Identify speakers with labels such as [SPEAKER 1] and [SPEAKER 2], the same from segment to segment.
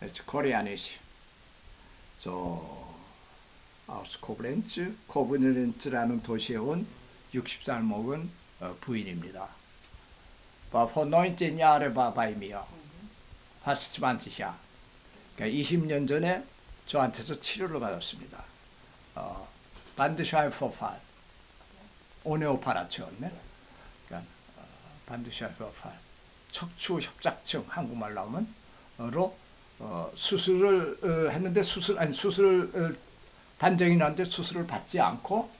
[SPEAKER 1] It's Koreanisch. So aus Koblenz, 코브렌츠라는 도시에 온 60살 먹은 어, 부인입니다. War vor 19 Jahren war bei mir. Fast 20 Jahre. 그러니까 20년 전에 저한테서 치료를 받았습니다. 어, 반드샤이퍼팔, 오네오파라체였네. 그러니까 어, 반드샤이퍼팔, 척추 협착증 한국말로 하면로 어, 수술을 어, 했는데 수술 아니 수술을 어, 단정이 났는데 수술을 받지 않고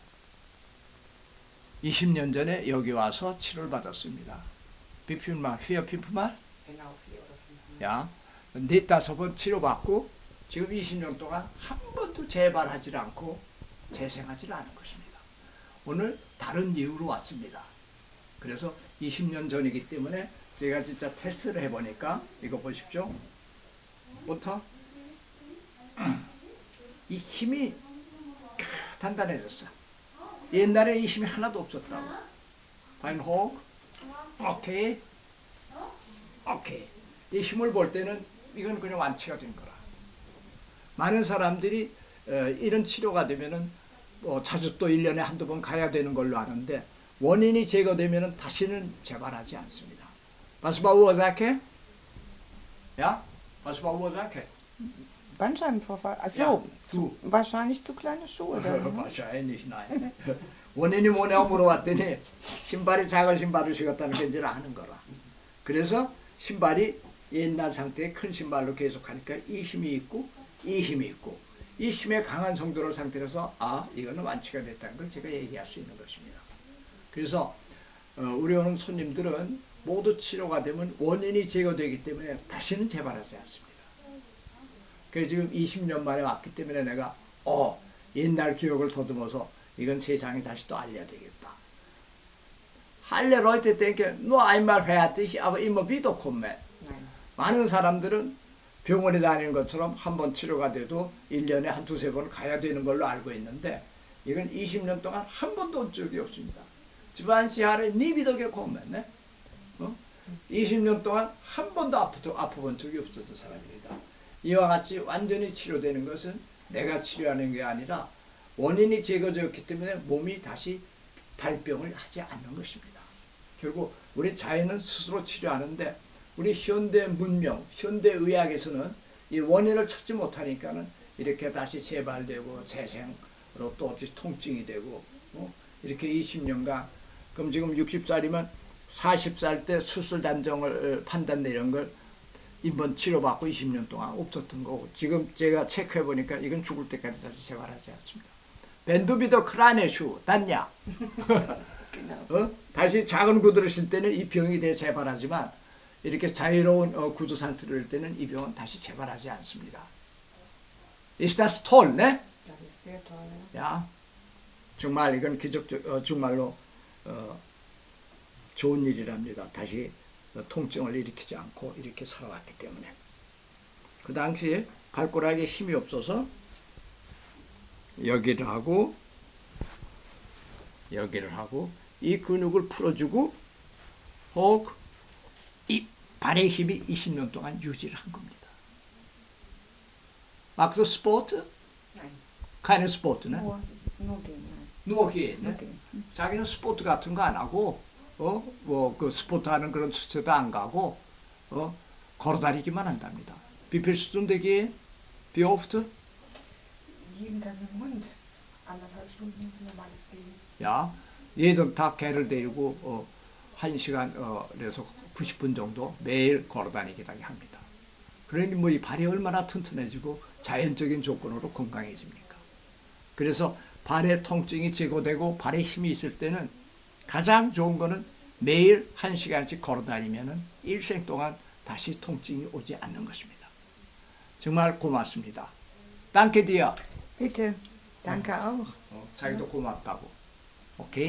[SPEAKER 1] 20년 전에 여기 와서 치료를 받았습니다. 비필말, 휘어
[SPEAKER 2] fünf.
[SPEAKER 1] 야, 네 다섯 번 치료받고 지금 20년 동안 한 번도 재발하지 않고 재생하지 않은 것입니다. 오늘 다른 이유로 왔습니다. 그래서 20년 전이기 때문에 제가 진짜 테스트를 해보니까 이거 보십시오. 부터 이 힘이 단단해졌어. 옛날에 이 힘이 하나도 없었다고. 바인호흡, 오케이, 오케이. 이 힘을 볼 때는 이건 그냥 완치가 된 거라. 많은 사람들이 어, 이런 치료가 되면은 뭐 자주 또 1년에 한두 번 가야 되는 걸로 아는데 원인이 제거되면은 다시는 재발하지 않습니다. War Ursache? Ja? Was war Ursache?
[SPEAKER 2] Bandscheibenvorfall. Ach so,
[SPEAKER 1] Ja, du.
[SPEAKER 2] wahrscheinlich zu kleine Schuhe. Oder? wie?
[SPEAKER 1] wahrscheinlich nein. 원인이 뭐냐고 물어봤더니 신발이 작은 신발을 신었다는 게 이제 아는 거라. 그래서 신발이 옛날 상태의 큰 신발로 계속 하니까 이 힘이 있고 이 힘이 있고 이 힘의 강한 성도를 상태로서 아 이거는 완치가 됐다는 걸 제가 얘기할 수 있는 것입니다. 그래서 어, 우리 오는 손님들은 모두 치료가 되면 원인이 제거되기 때문에 다시는 재발하지 않습니다. 그래서 지금 20년 만에 왔기 때문에 내가 어 옛날 기억을 더듬어서 이건 세상에 다시 또 알려야 되겠다. Alle Leute denken, nur einmal fertig, aber immer wieder kommen.
[SPEAKER 2] Nein.
[SPEAKER 1] 많은 사람들은 병원에 다니는 것처럼 한 번 치료가 돼도 1년에 한 두세 번 가야 되는 걸로 알고 있는데 이건 20년 동안 한 번도 온 적이 없습니다. 집안 시하를 니비덕에 고면네. 어? 20년 동안 한 번도 아프, 아파본 적이 없었던 사람입니다. 이와 같이 완전히 치료되는 것은 내가 치료하는 게 아니라 원인이 제거되었기 때문에 몸이 다시 발병을 하지 않는 것입니다. 결국 우리 자연은 스스로 치료하는데 우리 현대 문명, 현대 의학에서는 이 원인을 찾지 못하니까는 이렇게 다시 재발되고 재생으로 또 어찌 통증이 되고 어? 이렇게 20년간 그럼 지금 60살이면 40살 때 수술 단정을 어, 판단 내린 걸 이번 치료받고 20년 동안 없었던 거고 지금 제가 체크해 보니까 이건 죽을 때까지 다시 재발하지 않습니다. 벤두비도 크라네슈 단냐. 어? 다시 작은 구두를 신을 때는 이 병이 대 재발하지만 이렇게 자유로운 어, 구두 상태를 할 때는 이 병은 다시 재발하지 않습니다.
[SPEAKER 2] Sehr toll. Ja.
[SPEAKER 1] 야, 정말 이건 기적적, 어, 정말로 어, 좋은 일이랍니다. 다시 어, 통증을 일으키지 않고 이렇게 살아왔기 때문에. 그 당시에 발가락에 힘이 없어서 여기를 하고 여기를 하고 이 근육을 풀어주고 혹이 발의 힘이 20년 동안 유지를 한 겁니다. 막스 스포츠?
[SPEAKER 2] Nein.
[SPEAKER 1] keine 스포츠네.
[SPEAKER 2] Nur, nur gehen. Nein.
[SPEAKER 1] 누워
[SPEAKER 2] gehen.
[SPEAKER 1] 자기는 스포츠 같은 거 안 하고 어뭐 그 스포츠 하는 그런 수채도 안 가고 어 걸어다니기만 한답니다. 비오프트.
[SPEAKER 2] Anderthalb Stunden normales Gehen.
[SPEAKER 1] 야 얘들 다 개를 데리고 어, 한 시간 어, 그래서 90분 정도 매일 걸어다니게 합니다. 그러니 뭐 이 발이 얼마나 튼튼해지고 자연적인 조건으로 건강해집니까? 그래서 발의 통증이 제거되고 발에 힘이 있을 때는 가장 좋은 거는 매일 한 시간씩 걸어 다니면은 일생 동안 다시 통증이 오지 않는 것입니다. 정말 고맙습니다. 땅케 디아
[SPEAKER 2] Bitte. Danke auch.
[SPEAKER 1] 어, 자기도 고맙다고. 오케이?